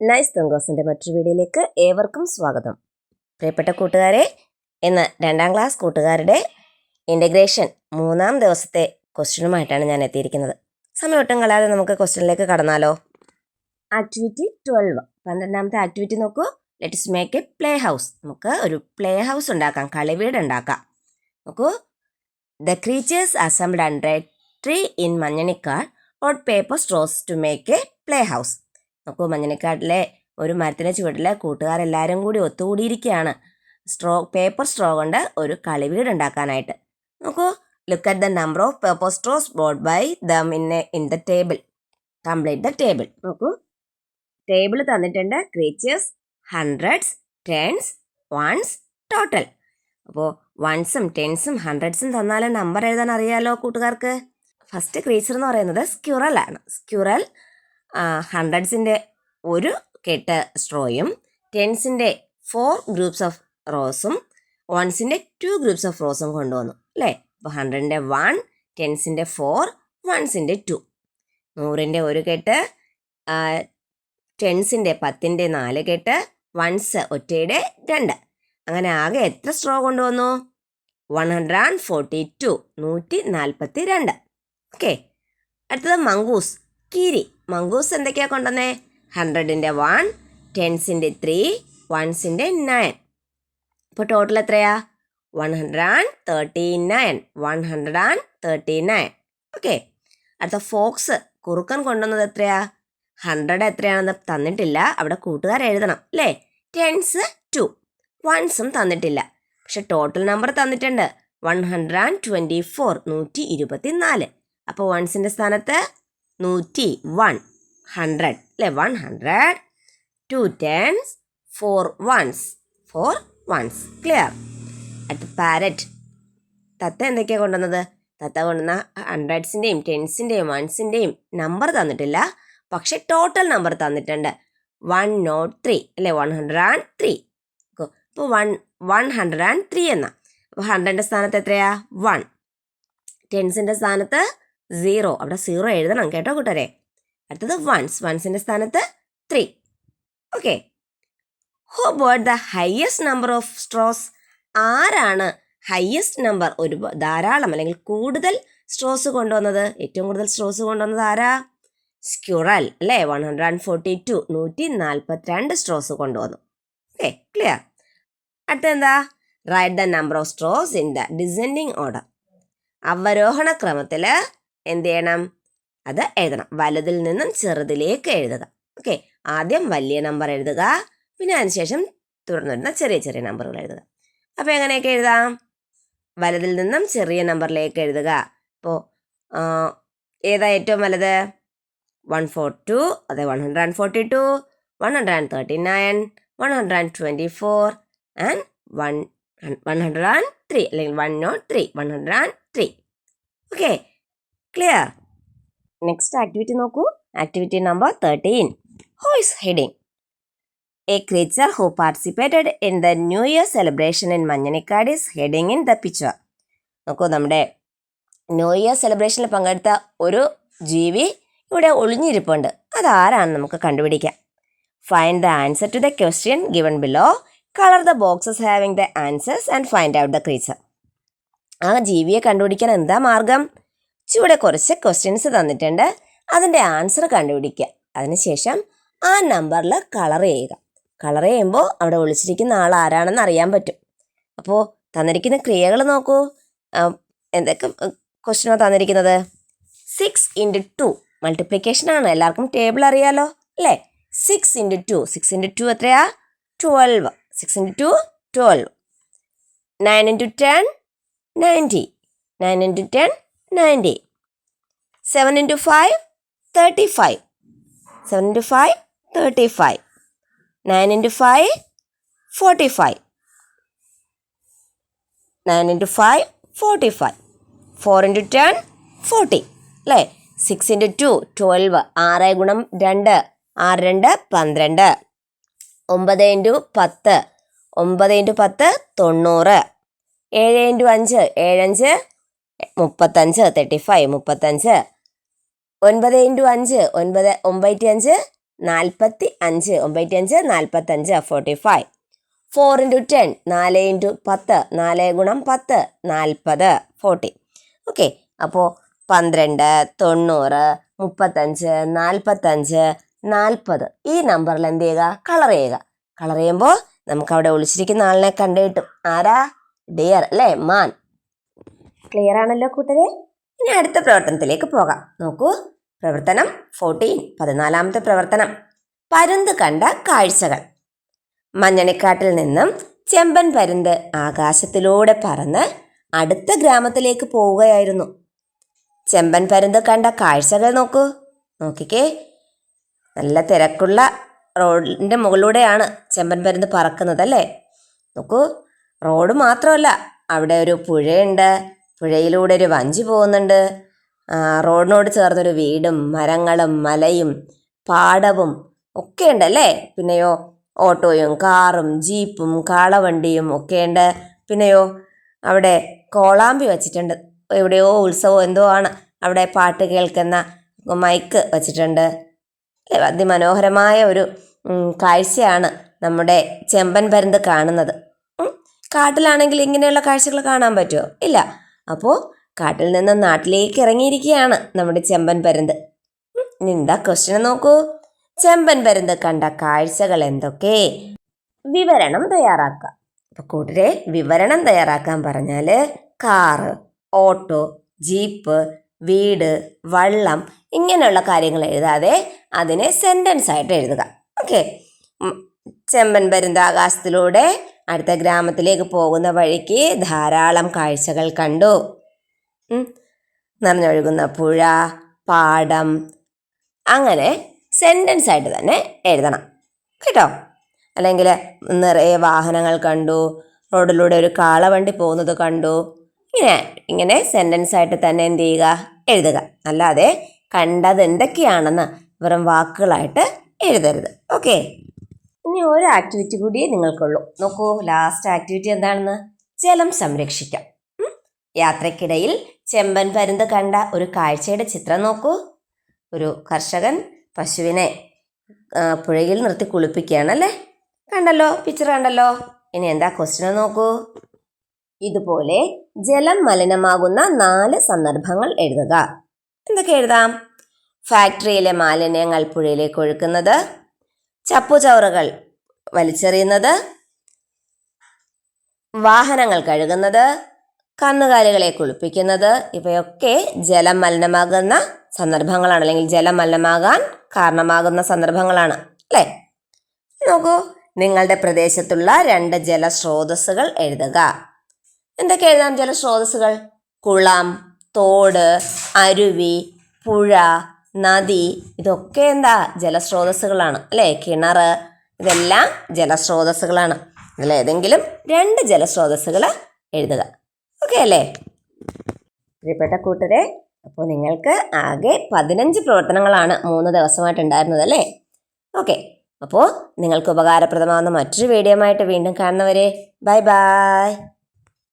Nice തങ്കോസിന്റെ മറ്റൊരു വീഡിയോയിലേക്ക് ഏവർക്കും സ്വാഗതം. പ്രിയപ്പെട്ട കൂട്ടുകാരെ ഇന്ന് രണ്ടാം ക്ലാസ് കൂട്ടുകാരുടെ ഇന്റഗ്രേഷൻ മൂന്നാം ദിവസത്തെ ക്വസ്റ്റ്യനുമായിട്ടാണ് ഞാൻ എത്തിയിരിക്കുന്നത്. സമയമൊട്ടും കളയാതെ നമുക്ക് ക്വസ്റ്റ്യനിലേക്ക് കടന്നാലോ? ആക്ടിവിറ്റി ട്വൽവ് പന്ത്രണ്ടാമത്തെ ആക്ടിവിറ്റി നോക്കൂ. Let's make a play house നമുക്ക് ഒരു പ്ലേ ഹൗസ് ഉണ്ടാക്കാം. കളിവീട് ഉണ്ടാക്കാം. നോക്കൂ. The creatures assembled under tree in മഞ്ഞണിക്കാൾ vote paper straws to make a play house നോക്കൂ മഞ്ഞനക്കാട്ടിലെ ഒരു മരത്തിന്റെ ചുവട്ടിൽ കൂട്ടുകാരെല്ലാവരും കൂടി ഒത്തുകൂടിയിരിക്കുകയാണ്. സ്ട്രോ പേപ്പർ സ്ട്രോ കൊണ്ട് ഒരു കളിവീട് ഉണ്ടാക്കാനായിട്ട് നോക്കൂ look at the number of paper straws bought by them in in the table complete the table നോക്കൂ. ടേബിൾ തന്നിട്ടുണ്ട് creatures hundreds tens ones total അപ്പോൾ വൺസും ടെൻസും ഹൺഡ്രഡ്സും തന്നാലും നമ്പർ എഴുതാൻ അറിയാലോ കൂട്ടുകാർക്ക്. ഫസ്റ്റ് ക്രീച്ചർ എന്ന് പറയുന്നത് സ്ക്യുറൽ ആണ്. സ്ക്യുറൽ ഹൺഡ്രഡ്സിന്റെ ഒരു കെട്ട് സ്ട്രോയും ടെൻസിന്റെ ഫോർ ഗ്രൂപ്പ്സ് ഓഫ് റോസും വൺസിന്റെ ടു ഗ്രൂപ്പ്സ് ഓഫ് റോസും കൊണ്ടുവന്നു അല്ലേ? അപ്പോൾ ഹൺഡ്രഡിന്റെ വൺ ടെൻസിന്റെ ഫോർ വൺസിന്റെ ടു നൂറിന്റെ ഒരു കെട്ട് ടെൻസിന്റെ പത്തിന്റെ നാല് കെട്ട് വൺസ് ഒറ്റയുടെ രണ്ട്. അങ്ങനെ ആകെ എത്ര സ്ട്രോ കൊണ്ടുവന്നു? One hundred and forty two നൂറ്റി നാൽപ്പത്തി രണ്ട് ഓക്കെ അടുത്തത് മങ്കൂസ് കീരി. മങ്കൂസ് എന്തൊക്കെയാണ് കൊണ്ടുവന്നേ? ഹൺഡ്രഡിന്റെ വൺ ടെൻസിന്റെ ത്രീ വൺസിന്റെ നയൻ അപ്പോൾ ടോട്ടൽ എത്രയാ? One hundred and thirty nine one hundred and thirty nine okay അടുത്ത ഫോക്സ് കുറുക്കൻ കൊണ്ടുവന്നത് എത്രയാ? ഹൺഡ്രഡ് എത്രയാണെന്ന് തന്നിട്ടില്ല. അവിടെ കൂട്ടുകാർ എഴുതണം അല്ലേ? ടെൻസ് ടു വൺസും തന്നിട്ടില്ല. പക്ഷെ ടോട്ടൽ നമ്പർ തന്നിട്ടുണ്ട്. One hundred and twenty four നൂറ്റി ഇരുപത്തി നാല് അപ്പോൾ വൺസിന്റെ സ്ഥാനത്ത് നൂറ്റി വൺ ഹൺഡ്രഡ് അല്ലേ one hundred two tens four ones four ones clear at parrot തത്ത എന്തൊക്കെയാണ് കൊണ്ടുവന്നത്? തത്ത കൊണ്ടുവന്ന ഹൺഡ്രഡ്സിന്റെയും ടെൻസിന്റെയും വൺസിന്റെയും നമ്പർ തന്നിട്ടില്ല. പക്ഷെ ടോട്ടൽ നമ്പർ തന്നിട്ടുണ്ട്. വൺ നോട്ട് ത്രീ അല്ലേ വൺ ഹൺഡ്രഡ് ആൻഡ് ത്രീ അപ്പോൾ one one hundred and three എന്നാണ് അപ്പോൾ ഹൺഡ്രഡിന്റെ സ്ഥാനത്ത് എത്രയാ? വൺ ടെൻസിന്റെ സ്ഥാനത്ത് സീറോ അവിടെ സീറോ എഴുതണം കേട്ടോ കൂട്ടരെ അടുത്തത് വൺസ് വൺസിന്റെ സ്ഥാനത്ത് three okay who bought the highest number of straws ആരാണ് ഹയസ്റ്റ് നമ്പർ ഒരു ധാരാളം അല്ലെങ്കിൽ കൂടുതൽ സ്ട്രോസ് കൊണ്ടുവന്നത്? ഏറ്റവും കൂടുതൽ സ്ട്രോസ് കൊണ്ടുവന്നത് ആരാ? സ്ക്യുറൽ അല്ലേ? One hundred and forty two നൂറ്റി നാൽപ്പത്തിരണ്ട് സ്ട്രോസ് കൊണ്ടുവന്നു. Okay clear അടുത്തെന്താ? Write the number of straws in the descending order അവരോഹണ ക്രമത്തിൽ എന്ത് ചെയ്യണം? അത് എഴുതണം. വലുതിൽ നിന്നും ചെറുതിലേക്ക് എഴുതുക. ഓക്കെ. ആദ്യം വലിയ നമ്പർ എഴുതുക. പിന്നെ അതിനുശേഷം തുടർന്ന് വരുന്ന ചെറിയ ചെറിയ നമ്പറുകൾ എഴുതുക. അപ്പോൾ എങ്ങനെയൊക്കെ എഴുതാം? വലതിൽ നിന്നും ചെറിയ നമ്പറിലേക്ക് എഴുതുക. അപ്പോൾ ഏതാ ഏറ്റവും വലുത്? വൺ ഫോർ ടു അതെ one hundred and forty two one hundred and thirty nine one hundred and twenty four and one one hundred and three അല്ലെങ്കിൽ one not three one hundred and three okay. Clear next activity നോക്കൂ. Activity number thirteen hoist heading a creature who participated in the new year celebration in Manjanikkad is heading in the picture നോക്കൂ നമ്മുടെ new year സെലിബ്രേഷനിൽ പങ്കെടുത്ത ഒരു ജീവി ഇവിടെ ഒളിഞ്ഞിരിപ്പുണ്ട്. അതാരാണ് നമുക്ക് കണ്ടുപിടിക്കാം. Find the answer to the question given below colour the boxes having the answers and find out the creature ആ ജീവിയെ കണ്ടുപിടിക്കാൻ എന്താ മാർഗം? ചുവടെ കുറച്ച് ക്വസ്റ്റ്യൻസ് തന്നിട്ടുണ്ട്. അതിന്റെ ആൻസർ കണ്ടുപിടിക്കുക. അതിനുശേഷം ആ നമ്പറിൽ കളർ ചെയ്യുക. കളർ ചെയ്യുമ്പോൾ അവിടെ ഒളിച്ചിരിക്കുന്ന ആൾ ആരാണെന്ന് അറിയാൻ പറ്റും. അപ്പോൾ തന്നിരിക്കുന്ന ക്രിയകൾ നോക്കൂ. എന്തൊക്കെ ക്വസ്റ്റ്യനാണ് തന്നിരിക്കുന്നത്? സിക്സ് ഇന്റു ടു മൾട്ടിപ്ലിക്കേഷൻ ആണ്. എല്ലാവർക്കും ടേബിൾ അറിയാലോ അല്ലേ? Six into two six into two എത്രയാ? Twelve six into two twelve nine into ten ninety nine into ten ninety. Seven into five thirty five seven into five thirty five nine into five forty five nine into five forty five four into ten forty അല്ലേ? Six into two twelve ആറ് ഗുണം രണ്ട്. ആറ് രണ്ട് പന്ത്രണ്ട്. ഒമ്പത് into പത്ത്. ഒമ്പത് ഇന്റു പത്ത് തൊണ്ണൂറ്. ഏഴ് ഇന്റു അഞ്ച് ഏഴഞ്ച് മുപ്പത്തഞ്ച് തേർട്ടി ഫൈവ് മുപ്പത്തഞ്ച് ഒൻപത് ഇന്റു അഞ്ച് ഒൻപത് ഒമ്പത്തി അഞ്ച് നാൽപ്പത്തി അഞ്ച് ഒമ്പത്തി അഞ്ച് നാൽപ്പത്തഞ്ച് forty five four into ten നാല് ഇന്റു പത്ത് നാല് ഗുണം പത്ത് നാൽപ്പത് ഫോർട്ടി ഓക്കെ അപ്പോൾ പന്ത്രണ്ട് തൊണ്ണൂറ് മുപ്പത്തഞ്ച് നാൽപ്പത്തഞ്ച് നാൽപ്പത് ഈ നമ്പറിൽ എന്ത് ചെയ്യുക? കളർ ചെയ്യുക. കളർ ചെയ്യുമ്പോൾ നമുക്ക് അവിടെ ഒളിച്ചിരിക്കുന്ന ആളിനെ കണ്ടു കിട്ടും ആരാ? ഡിയർ അല്ലേ? മാൻ. ക്ലിയർ ആണല്ലോ കൂട്ടരെ? ഇനി അടുത്ത പ്രവർത്തനത്തിലേക്ക് പോകാം. നോക്കൂ. പ്രവർത്തനം ഫോർട്ടീൻ പതിനാലാമത്തെ പ്രവർത്തനം. പരുന്ത് കണ്ട കാഴ്ചകൾ. മഞ്ഞണിക്കാട്ടിൽ നിന്നും ചെമ്പൻ പരുന്ത് ആകാശത്തിലൂടെ പറന്ന് അടുത്ത ഗ്രാമത്തിലേക്ക് പോവുകയായിരുന്നു. ചെമ്പൻ പരുന്ത് കണ്ട കാഴ്ചകൾ നോക്കൂ. നോക്കിക്കേ. നല്ല തിരക്കുള്ള റോഡിന്റെ മുകളിലൂടെയാണ് ചെമ്പൻ പരുന്ത് പറക്കുന്നത് അല്ലേ നോക്കൂ. റോഡ് മാത്രമല്ല അവിടെ ഒരു പുഴയുണ്ട്. പുഴയിലൂടെ ഒരു വഞ്ചി പോകുന്നുണ്ട്. റോഡിനോട് ചേർന്നൊരു വീടും മരങ്ങളും മലയും പാടവും ഒക്കെ ഉണ്ടല്ലേ പിന്നെയോ ഓട്ടോയും കാറും ജീപ്പും കാളവണ്ടിയും ഒക്കെ ഉണ്ട്. പിന്നെയോ അവിടെ കോളാമ്പി വച്ചിട്ടുണ്ട്. എവിടെയോ ഉത്സവം എന്തോ ആണ്. അവിടെ പാട്ട് കേൾക്കുന്ന മൈക്ക് വച്ചിട്ടുണ്ട്? അതിമനോഹരമായ ഒരു കാഴ്ചയാണ് നമ്മുടെ ചെമ്പൻ പരുന്ത് കാണുന്നത്. കാട്ടിലാണെങ്കിൽ ഇങ്ങനെയുള്ള കാഴ്ചകൾ കാണാൻ പറ്റുമോ? ഇല്ല. അപ്പോൾ കാട്ടിൽ നിന്ന് നാട്ടിലേക്ക് ഇറങ്ങിയിരിക്കുകയാണ് നമ്മുടെ ചെമ്പൻ പരുന്ത്. എന്താ ക്വസ്റ്റ്യൻ നോക്കൂ. ചെമ്പൻ പരുന്ത് കണ്ട കാഴ്ചകൾ എന്തൊക്കെ? വിവരണം തയ്യാറാക്കുക അപ്പോൾ കൂട്ടരെ വിവരണം തയ്യാറാക്കാൻ പറഞ്ഞാൽ കാറ് ഓട്ടോ ജീപ്പ് വീട് വള്ളം ഇങ്ങനെയുള്ള കാര്യങ്ങൾ എഴുതാതെ അതിനെ സെന്റൻസ് ആയിട്ട് എഴുതുക. ഓക്കെ ചെമ്പൻ പരുന്ത് ആകാശത്തിലൂടെ അടുത്ത ഗ്രാമത്തിലേക്ക് പോകുന്ന വഴിക്ക് ധാരാളം കാഴ്ചകൾ കണ്ടു. നിറഞ്ഞൊഴുകുന്ന പുഴ പാടം അങ്ങനെ സെന്റൻസ് ആയിട്ട് തന്നെ എഴുതണം. കേട്ടോ? അല്ലെങ്കിൽ നിറയെ വാഹനങ്ങൾ കണ്ടു റോഡിലൂടെ ഒരു കാളവണ്ടി പോകുന്നത് കണ്ടു. ഇങ്ങനെ ഇങ്ങനെ സെന്റൻസ് ആയിട്ട് തന്നെ എന്ത് ചെയ്യുക? എഴുതുക. അല്ലാതെ കണ്ടത് എന്തൊക്കെയാണെന്ന് വെറും വാക്കുകളായിട്ട് എഴുതരുത്. ഓക്കെ ഇനി ഒരു ആക്ടിവിറ്റി കൂടിയേ നിങ്ങൾക്കുള്ളൂ. നോക്കൂ ലാസ്റ്റ് ആക്ടിവിറ്റി എന്താണെന്ന്? ജലം സംരക്ഷിക്കാം. യാത്രക്കിടയിൽ ചെമ്പൻ പരുന്ത് കണ്ട ഒരു കാഴ്ചയുടെ ചിത്രം നോക്കൂ. ഒരു കർഷകൻ പശുവിനെ പുഴയിൽ നിർത്തി കുളിപ്പിക്കുകയാണല്ലേ കണ്ടല്ലോ പിക്ചർ കണ്ടല്ലോ. ഇനി എന്താ ക്വസ്റ്റ്യൻ നോക്കൂ. ഇതുപോലെ ജലം മലിനമാകുന്ന നാല് സന്ദർഭങ്ങൾ എഴുതുക. എന്തൊക്കെ എഴുതാം? ഫാക്ടറിയിലെ മാലിന്യങ്ങൾ പുഴയിലേക്ക് ഒഴുക്കുന്നത് ചപ്പുചവറുകൾ വലിച്ചെറിയുന്നത് വാഹനങ്ങൾ കഴുകുന്നത് കന്നുകാലികളെ കുളിപ്പിക്കുന്നത് ഇവയൊക്കെ ജലം മലിനമാകുന്ന സന്ദർഭങ്ങളാണ്. അല്ലെങ്കിൽ ജലം മലിനമാകാൻ കാരണമാകുന്ന സന്ദർഭങ്ങളാണ്. അല്ലേ? നോക്കൂ നിങ്ങളുടെ പ്രദേശത്തുള്ള രണ്ട് ജലസ്രോതസ്സുകൾ എഴുതുക. എന്തൊക്കെ എഴുതാം ജലസ്രോതസ്സുകൾ? കുളം തോട് അരുവി പുഴ നദി ഇതൊക്കെ എന്താ? ജലസ്രോതസ്സുകളാണ്. അല്ലേ? കിണർ ഇതെല്ലാം ജലസ്രോതസ്സുകളാണ്. ഇതിലേതെങ്കിലും രണ്ട് ജലസ്രോതസ്സുകൾ എഴുതുക. ഓക്കെ അല്ലേ? പ്രിയപ്പെട്ട കൂട്ടരെ അപ്പോൾ നിങ്ങൾക്ക് ആകെ പതിനഞ്ച് പ്രവർത്തനങ്ങളാണ് മൂന്ന് ദിവസമായിട്ട് ഉണ്ടായിരുന്നത് അല്ലേ? ഓക്കെ. അപ്പോൾ നിങ്ങൾക്ക് ഉപകാരപ്രദമാകുന്ന മറ്റൊരു വീഡിയോ ആയിട്ട് വീണ്ടും കാണുന്നവരെ ബൈ ബൈ.